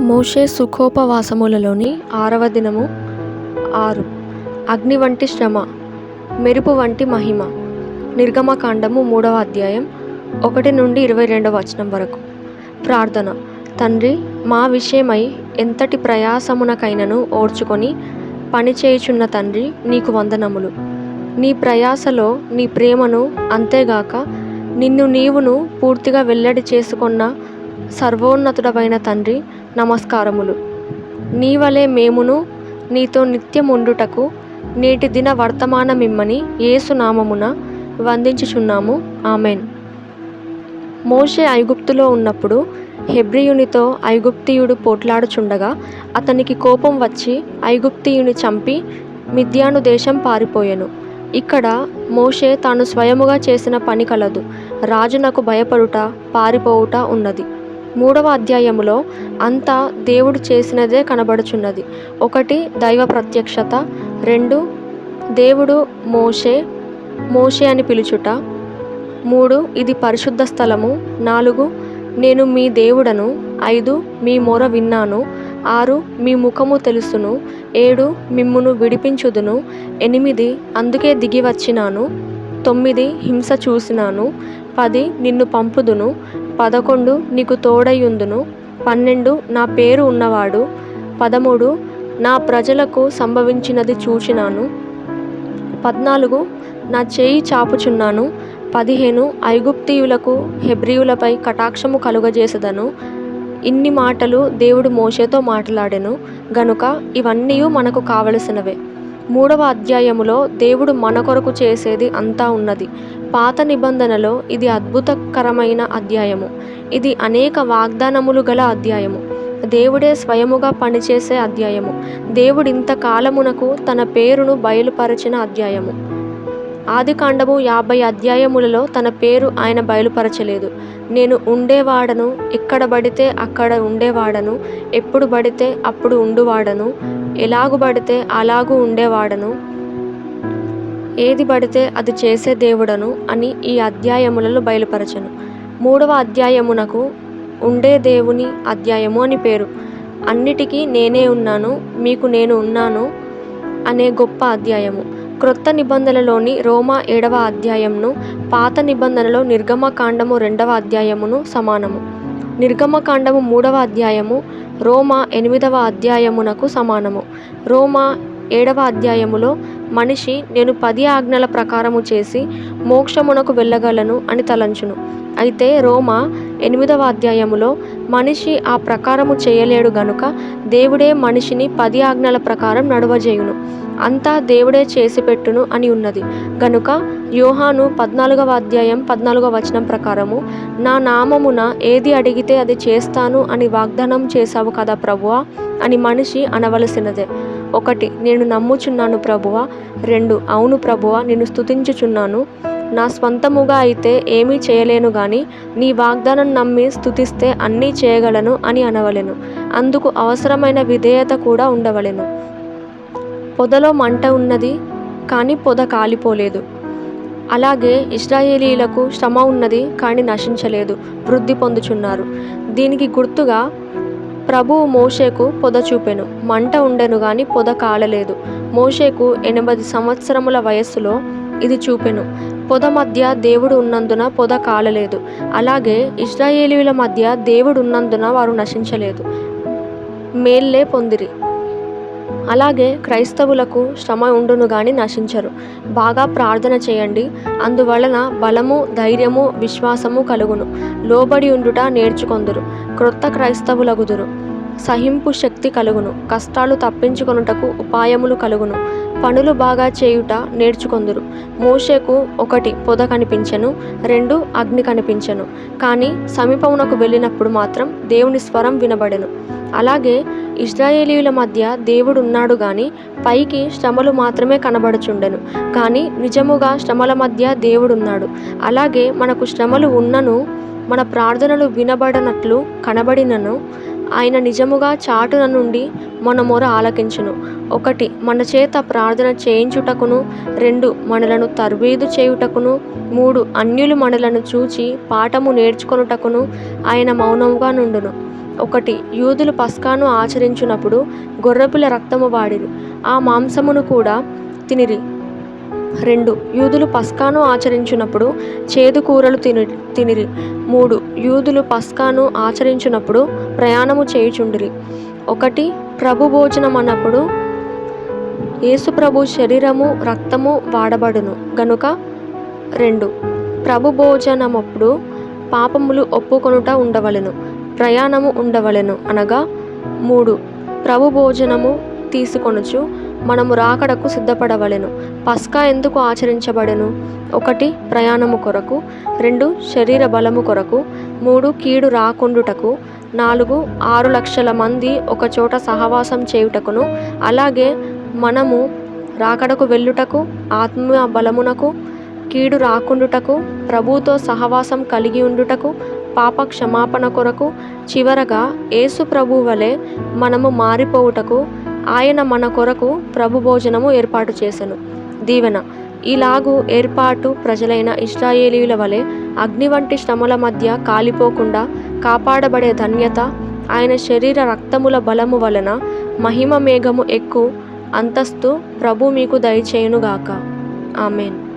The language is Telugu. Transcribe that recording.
మోషే సుఖోపవాసములలోని ఆరవ దినము ఆరు. అగ్ని వంటి శ్రమ మెరుపు వంటి మహిమ. నిర్గమకాండము మూడవ అధ్యాయం ఒకటి నుండి ఇరవై రెండవ వచనం వరకు. ప్రార్థన. తండ్రి మా విషయమై ఎంతటి ప్రయాసమునకైనను ఓర్చుకొని పనిచేయుచున్న తండ్రి నీకు వందనములు. నీ ప్రయాసలో నీ ప్రేమను అంతేగాక నిన్ను నీవును పూర్తిగా వెల్లడి చేసుకున్న సర్వోన్నతుడవైన తండ్రి నమస్కారములు. నీవలే మేమును నీతో నిత్యముండుటకు నేటి దిన వర్తమానమిమ్మని ఏసునామమున వందించుచున్నాము. ఆమెన్. మోషే ఐగుప్తులో ఉన్నప్పుడు హెబ్రియునితో ఐగుప్తియుడు పోట్లాడుచుండగా అతనికి కోపం వచ్చి ఐగుప్తియుని చంపి మిద్యాను దేశం పారిపోయెను. ఇక్కడ మోషే తాను స్వయముగా చేసిన పని కలదు. రాజునకు భయపడుట పారిపోవుట ఉన్నది. మూడవ అధ్యాయములో అంతా దేవుడు చేసినదే కనబడుచున్నది. ఒకటి దైవ ప్రత్యక్షత రెండు దేవుడు మోషే మోషే అని పిలుచుట మూడు ఇది పరిశుద్ధ స్థలము నాలుగు నేను మీ దేవుడను ఐదు మీ మొర విన్నాను ఆరు మీ ముఖము తెలుసును ఏడు మిమ్మును విడిపించుదును ఎనిమిది అందుకే దిగి వచ్చినాను తొమ్మిది హింస చూసినాను పది నిన్ను పంపుదును పదకొండు నీకు తోడయుందును పన్నెండు నా పేరు ఉన్నవాడు. పదమూడు నా ప్రజలకు సంభవించినది చూచినాను. పద్నాలుగు నా చేయి చాపుచున్నాను. పదిహేను ఐగుప్తీయులకు హెబ్రియులపై కటాక్షము కలుగజేసదను. ఇన్ని మాటలు దేవుడు మోషేతో మాట్లాడెను. గనుక ఇవన్నీ మనకు కావలసినవే. మూడవ అధ్యాయములో దేవుడు మన కొరకు చేసేది అంతా ఉన్నది. పాత నిబంధనలో ఇది అద్భుతకరమైన అధ్యాయము. ఇది అనేక వాగ్దానములు గల అధ్యాయము. దేవుడే స్వయముగా పనిచేసే అధ్యాయము. దేవుడు ఇంతకాలమునకు తన పేరును బయలుపరచిన అధ్యాయము. ఆదికాండము యాభై అధ్యాయములలో తన పేరు ఆయన బయలుపరచలేదు. నేను ఉండేవాడను ఎక్కడ పడితే అక్కడ ఉండేవాడను ఎప్పుడు పడితే అప్పుడు ఉండువాడను ఎలాగు పడితే అలాగూ ఉండేవాడను ఏది పడితే అది చేసే దేవుడను అని ఈ అధ్యాయములలో బయలుపరచను. మూడవ అధ్యాయమునకు ఉండే దేవుని అధ్యాయము అని పేరు. అన్నిటికీ నేనే ఉన్నాను మీకు నేను ఉన్నాను అనే గొప్ప అధ్యాయము. క్రొత్త నిబంధనలోని రోమా ఏడవ అధ్యాయంను పాత నిబంధనలో నిర్గమకాండము రెండవ అధ్యాయమును సమానము. నిర్గమకాండము మూడవ అధ్యాయము రోమా ఎనిమిదవ అధ్యాయమునకు సమానము. రోమా ఏడవ అధ్యాయములో మనిషి నేను పది ఆజ్ఞల ప్రకారము చేసి మోక్షమునకు వెళ్ళగలను అని తలంచును. అయితే రోమా ఎనిమిదవ అధ్యాయములో మనిషి ఆ ప్రకారము చేయలేడు గనుక దేవుడే మనిషిని పది ఆజ్ఞల ప్రకారం నడువజేయును. అంతా దేవుడే చేసి పెట్టును అని ఉన్నది. గనుక యోహాను పద్నాలుగవ అధ్యాయం పద్నాలుగవ వచనం ప్రకారము నా నామమున ఏది అడిగితే అది చేస్తాను అని వాగ్దానం చేశావు కదా ప్రభువా అని మనిషి అనవలసినదే. ఒకటి నేను నమ్ముచున్నాను ప్రభువా రెండు అవును ప్రభువా నేను స్థుతించుచున్నాను నా స్వంతముగా అయితే ఏమీ చేయలేను గాని నీ వాగ్దానం నమ్మి స్థుతిస్తే అన్నీ చేయగలను అని అనవలెను. అందుకు అవసరమైన విధేయత కూడా ఉండవలెను. పొదలో మంట ఉన్నది కానీ పొద కాలిపోలేదు. అలాగే ఇస్రాయేలీలకు శ్రమ ఉన్నది కానీ నశించలేదు. వృద్ధి పొందుచున్నారు. దీనికి గుర్తుగా ప్రభువు మోషేకు పొద చూపెను. మంట ఉండెను గాని పొద కాలలేదు మోషేకు ఎనభై సంవత్సరముల వయస్సులో ఇది చూపెను. పొద మధ్య దేవుడు ఉన్నందున పొద కాలలేదు అలాగే ఇజ్రాయేలీల మధ్య దేవుడు ఉన్నందున వారు నశించలేదు. మేల్లే పొందిరి. అలాగే క్రైస్తవులకు శ్రమ ఉండును గాని నశించరు. బాగా ప్రార్థన చేయండి. అందువలన బలము ధైర్యము విశ్వాసము కలుగును. లోబడి ఉండుట నేర్చుకొందురు. క్రొత్త క్రైస్తవులగుదురు. సహింపు శక్తి కలుగును. కష్టాలు తప్పించుకొనుటకు ఉపాయములు కలుగును. పనులు బాగా చేయుట నేర్చుకొందురు. మోషేకు ఒకటి పొద కనిపించెను రెండు అగ్ని కనిపించెను. కానీ సమీపమునకు వెళ్ళినప్పుడు మాత్రం దేవుని స్వరం వినబడెను. అలాగే ఇజ్రాయేలీల మధ్య దేవుడు ఉన్నాడు గాని పైకి శ్రమలు మాత్రమే కనబడుచుండెను. కానీ నిజముగా శ్రమల మధ్య దేవుడున్నాడు. అలాగే మనకు శ్రమలు ఉన్నను మన ప్రార్థనలు వినబడనట్లు కనబడినను ఆయన నిజముగా చాటున నుండి మన మొర ఆలకించును. ఒకటి మన చేత ప్రార్థన చేయించుటకును రెండు మనలను తర్వీదు చేయుటకును మూడు అన్యులు మనలను చూచి పాఠము నేర్చుకొనుటకును ఆయన మౌనముగా నుండును. ఒకటి. యూదులు పస్కాను ఆచరించునప్పుడు గొర్రెపిల్ల రక్తము వాడిరి. ఆ మాంసమును కూడా తినిరి. రెండు. యూదులు పస్కాను ఆచరించినప్పుడు చేదు కూరలు తిని తినిరి. మూడు. యూదులు పస్కాను ఆచరించినప్పుడు ప్రయాణము చేయుచుండిరి. ఒకటి. ప్రభు భోజనం అన్నప్పుడు యేసు ప్రభు శరీరము రక్తము వాడబడును. గనుక రెండు. ప్రభు భోజనమప్పుడు పాపములు ఒప్పుకొనుట ఉండవలెను. ప్రయాణము ఉండవలెను అనగా మూడు ప్రభు భోజనము తీసుకొనుచు మనము రాకడకు సిద్ధపడవలెను. పస్కా ఎందుకు ఆచరించబడెను? ఒకటి ప్రయాణము కొరకు. రెండు శరీర బలము కొరకు. మూడు కీడు రాకుండుటకు. నాలుగు ఆరు లక్షల మంది ఒకచోట సహవాసం చేయుటకును. అలాగే మనము రాకడకు వెళ్ళుటకు ఆత్మ బలమునకు కీడు రాకుండుటకు ప్రభుతో సహవాసం కలిగి ఉండుటకు పాప క్షమాపణ కొరకు చివరగా యేసు ప్రభు వలె మనము మారిపోవుటకు ఆయన మన కొరకు ప్రభు భోజనము ఏర్పాటు చేసెను. దీవెన. ఇలాగు ఏర్పాటు ప్రజలైన ఇస్రాయేలీల వలె అగ్ని వంటి శ్రమల మధ్య కాలిపోకుండా కాపాడబడే ధన్యత ఆయన శరీర రక్తముల బలము వలన మహిమ మేఘము ఎక్కువ అంతస్తు ప్రభు మీకు దయచేయునుగాక. ఆమెన్.